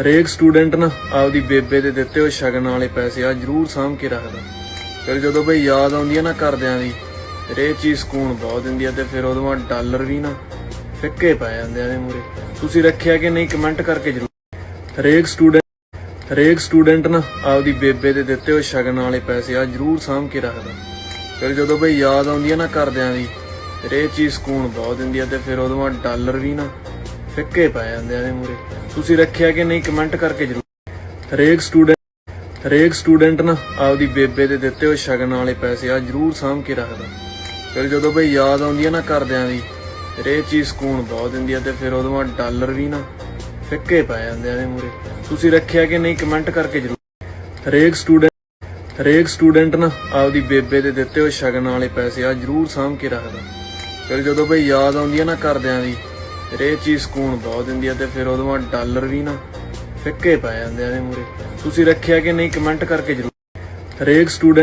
ਹਰੇਕ ਸਟੂਡੈਂਟ ਨਾ ਆਪਦੀ ਬੇਬੇ ਦੇ ਦਿੱਤੇ ਹੋਏ ਸ਼ਗਨ ਵਾਲੇ ਪੈਸੇ ਆ ਜ਼ਰੂਰ ਸਾਂਭ ਕੇ ਰੱਖਦਾ। ਫਿਰ ਜਦੋਂ ਬਈ ਯਾਦ ਆਉਂਦੀ ਹੈ ਨਾ ਘਰਦਿਆਂ ਦੀ, ਫਿਰ ਇਹ ਚੀਜ਼ ਸਕੂਨ ਬਹੁਤ ਦਿੰਦੀ ਆ ਤੇ ਫਿਰ ਉਦੋਂ ਬਾਅਦ ਡਾਲਰ ਵੀ ਨਾ ਫਿੱਕੇ ਪੈ ਜਾਂਦੇ ਆ ਦੇ ਮੂਰੇ ਤੁਸੀਂ ਰੱਖਿਆ ਕਿ ਨਹੀਂ ਕਮੈਂਟ ਕਰਕੇ ਜ਼ਰੂਰ। ਹਰੇਕ ਸਟੂਡੈਂਟ ਹਰੇਕ ਸਟੂਡੈਂਟ ਨਾ ਆਪਦੀ ਬੇਬੇ ਦੇ ਦਿੱਤੇ ਹੋਏ ਸ਼ਗਨ ਵਾਲੇ ਪੈਸੇ ਆ ਜ਼ਰੂਰ ਸਾਂਭ ਕੇ ਰੱਖਦਾ। ਫਿਰ ਜਦੋਂ ਬਈ ਯਾਦ ਆਉਂਦੀ ਹੈ ਨਾ ਘਰਦਿਆਂ ਦੀ, ਫਿਰ ਇਹ ਚੀਜ਼ ਸਕੂਨ ਬਹੁਤ ਦਿੰਦੀ ਆ ਤੇ ਫਿਰ ਉਦੋਂ ਬਾਅਦ ਡਾਲਰ ਵੀ ਨਾ ਫਿੱਕੇ ਪੈ ਜਾਂਦੇ ਆ ਦੇ ਮੂਰੇ ਤੁਸੀਂ ਰੱਖਿਆ ਕਿ ਨਹੀਂ ਕਮੈਂਟ ਕਰਕੇ ਜ਼ਰੂਰ। ਹਰੇਕ ਸਟੂਡੈਂਟ ਹਰੇਕ ਸਟੂਡੈਂਟ ਨਾ ਆਪਦੀ ਬੇਬੇ ਦੇ ਦਿੱਤੇ ਹੋਏ ਸ਼ਗਨ ਵਾਲੇ ਪੈਸੇ ਆ ਜ਼ਰੂਰ ਸਾਂਭ ਕੇ ਰੱਖਦਾ। ਫਿਰ ਜਦੋਂ ਬਈ ਯਾਦ ਆਉਂਦੀ ਆ ਨਾ ਕਰਦਿਆਂ ਦੀ, ਫਿਰ ਇਹ ਚੀਜ਼ ਸਕੂਨ ਬਹੁਤ ਦਿੰਦੀ ਆ ਤੇ ਫਿਰ ਉਦੋਂ ਬਾਅਦ ਡਾਲਰ ਵੀ ਨਾ ਫਿੱਕੇ ਪੈ ਜਾਂਦੇ ਆ ਦੇ ਮੂਰੇ ਤੁਸੀਂ ਰੱਖਿਆ ਕਿ ਨਹੀਂ ਕਮੈਂਟ ਕਰਕੇ ਜ਼ਰੂਰ। ਹਰੇਕ ਸਟੂਡੈਂਟ ਹਰੇਕ ਸਟੂਡੈਂਟ ਨਾ ਆਪਦੀ ਬੇਬੇ ਦੇ ਦਿੱਤੇ ਹੋਏ ਸ਼ਗਨ ਵਾਲੇ ਪੈਸੇ ਆ ਜ਼ਰੂਰ ਸਾਂਭ ਕੇ ਰੱਖਦਾ। ਫਿਰ ਜਦੋਂ ਬਈ ਯਾਦ ਆਉਂਦੀ ਹੈ ਨਾ ਕਰਦਿਆਂ ਦੀ ਫਿਰ ਇਹ ਚੀਜ਼ ਸਕੂਨ ਬਹੁਤ ਦਿੰਦੀ ਆ ਤੇ ਫਿਰ ਉਹਦੇ ਬਾਅਦ ਡਾਲਰ ਵੀ ਨਾ ਫਿੱਕੇ ਪੈ ਜਾਂਦੇ ਆ ਦੇ ਮੂਰੇ ਤੁਸੀਂ ਰੱਖਿਆ ਕਿ ਨਹੀਂ ਕਮੈਂਟ ਕਰਕੇ ਜ਼ਰੂਰ। ਹਰੇਕ ਸਟੂਡੈਂਟ